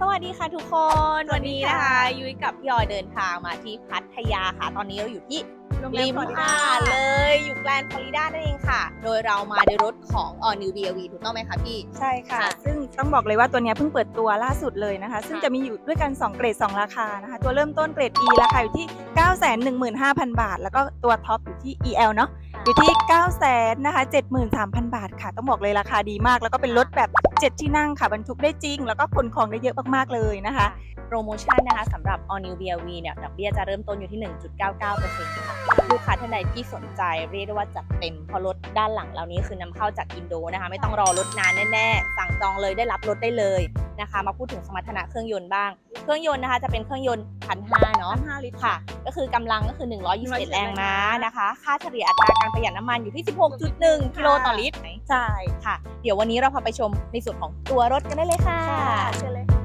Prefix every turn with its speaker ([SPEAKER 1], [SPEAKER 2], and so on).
[SPEAKER 1] สวัสดีค่ะทุกคน
[SPEAKER 2] สวั
[SPEAKER 1] วัน
[SPEAKER 2] สดี
[SPEAKER 1] นี้
[SPEAKER 2] ค่ะ
[SPEAKER 1] นะคะยุ้ยกับพี่ออยเดินทางมาที่พัทยาค่ะ ตอนนี้เราอยู่ที่
[SPEAKER 2] โรงแร
[SPEAKER 1] ริ
[SPEAKER 2] ม
[SPEAKER 1] ม
[SPEAKER 2] ฟลอริดา
[SPEAKER 1] หาดเลยอยู่แกลนด์ฟลอริดานั่นเองค่ะ โดยเรามาในรถของ All New BRV ถูกต้องไหมคะพี่
[SPEAKER 2] ใช่ค่ะ
[SPEAKER 1] ค่ะ
[SPEAKER 2] ซึ่ง ต้องบอกเลยว่าตัวเนี้ยเพิ่งเปิดตัวล่าสุดเลยนะคะ ซึ่ง
[SPEAKER 1] ค่ะ
[SPEAKER 2] จะมีอยู่ด้วยกัน 2 เกรด 2 ราคานะคะ ตัวเริ่มต้นเกรด E ราคาอยู่ที่ 915,000 บาท แล้วก็ตัวท็อปอยู่ที่ EL เนาะอยู่ที่900,000นะคะ73,000 บาทค่ะ ต้องบอกเลยราคาดีมาก แล้วก็เป็นรถแบบ 7 ที่นั่งค่ะบรรทุกได้จริง แล้วก็ขนของได้เยอะมากๆเลยนะคะ
[SPEAKER 1] โปรโมชั่นนะคะสำหรับ All New BRV เนี่ยดอกเบี้ยจะเริ่มต้นอยู่ที่ 1.99%ค่ะลูกค้าท่านใดที่สนใจเรียกได้ว่าจัดเต็มเพราะรถด้านหลังเรานี้คือนำเข้าจากอินโดนะคะ ไม่ต้องรอรถนานแน่ๆ สั่งจองเลยได้รับรถได้เลยนะคะ มาพูดถึงสมรรถนะเครื่องยนต์บ้าง เครื่องยนต์นะคะจะเป็นเครื่องยนต์พันห้าเนาะ
[SPEAKER 2] 5ลิตร
[SPEAKER 1] ค่ะ ก็คือกำลังก็คือ121
[SPEAKER 2] 121
[SPEAKER 1] แรงม้านะคะ ค่าเฉลี่ยอัตราการประหยัดน้ำมันอยู่ที่ 16.1 กิโลต่อลิตร
[SPEAKER 2] ใช่
[SPEAKER 1] ค่ะ เดี๋ยววันนี้เราพาไปชมในส่วนของตัวรถกันได้เลยค่ะ
[SPEAKER 2] เชิญเลย